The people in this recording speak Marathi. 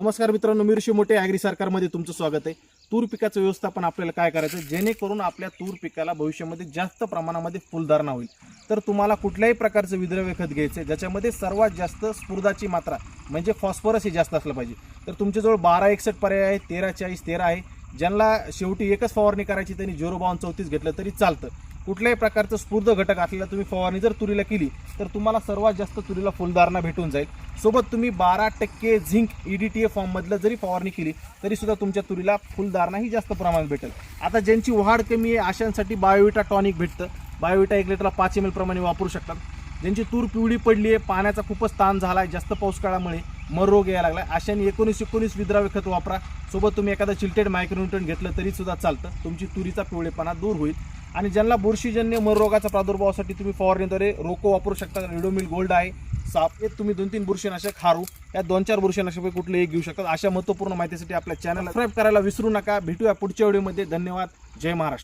नमस्कार मित्रांनो मी ऋषी मोठे ॲग्री सरकारमध्ये तुमचं स्वागत आहे. तूर पिकाचं व्यवस्थापन आपल्याला काय करायचं? जेणेकरून आपल्या तूर पिकाला भविष्यामध्ये जास्त प्रमाणामध्ये फुलधारणा होईल. तर तुम्हाला कुठल्याही प्रकारचं विद्रव्य खत घ्यायचं आहे ज्याच्यामध्ये सर्वात जास्त स्फुर्दाची मात्रा म्हणजे फॉस्फरस हे जास्त असलं पाहिजे. तर तुमच्याजवळ बारा एकसष्ट पर्याय आहे तेरा चाळीस तेरा आहे. ज्यांना शेवटी एकच फवारणी करायची त्यांनी झिरो बावन्न चौतीस घेतलं तरी चालतं. कुठल्याही प्रकारचं स्फूर्ध घटक असलेला तुम्ही फवारणी जर तुरीला केली तर तुम्हाला सर्वात जास्त तुरीला फुलधारणा भेटून जाईल. सोबत तुम्ही बारा टक्के zinc E D T A फॉर्ममधलं जरी फवारणी केली तरीसुद्धा तुमच्या तुरीला फुलधारणा ही जास्त प्रमाणात भेटेल. आता ज्यांची वाढ कमी आहे अशांसाठी बायोविटा टॉनिक भेटतं. बायोविटा एक लिटरला पाच एम एल प्रमाणे वापरू शकतात. ज्यांची तूर पिवळी पडली आहे पाण्याचा खूपच ताण झाला आहे जास्त पाऊस काळामुळे मर रोग यायला लागला अशाने एकोणीस एकोणीस विद्राव्य खत वापरा. सोबत तुम्ही एखादा चिल्टेड मायक्रोन्युट्रन घेतलं तरीसुद्धा चालतं. तुमची तुरीचा पिवळेपणा दूर होईल. आणि ज्यांना बुरशीजन्य मररोगाचा प्रादुर्भावासाठी तुम्ही फवारणीद्वारे रोको वापरू शकता रेडोमिल गोल्ड आहे साप हे तुम्ही दोन तीन बुरशीनाशक हारू या दोन चार बुरशीनाशक कुठले एक घेऊ शकतात अशा महत्त्वपूर्ण माहितीसाठी आपल्या चॅनल सबस्क्राईब करायला विसरू नका. भेटूया पुढच्या व्हिडिओमध्ये. धन्यवाद. जय महाराष्ट्र.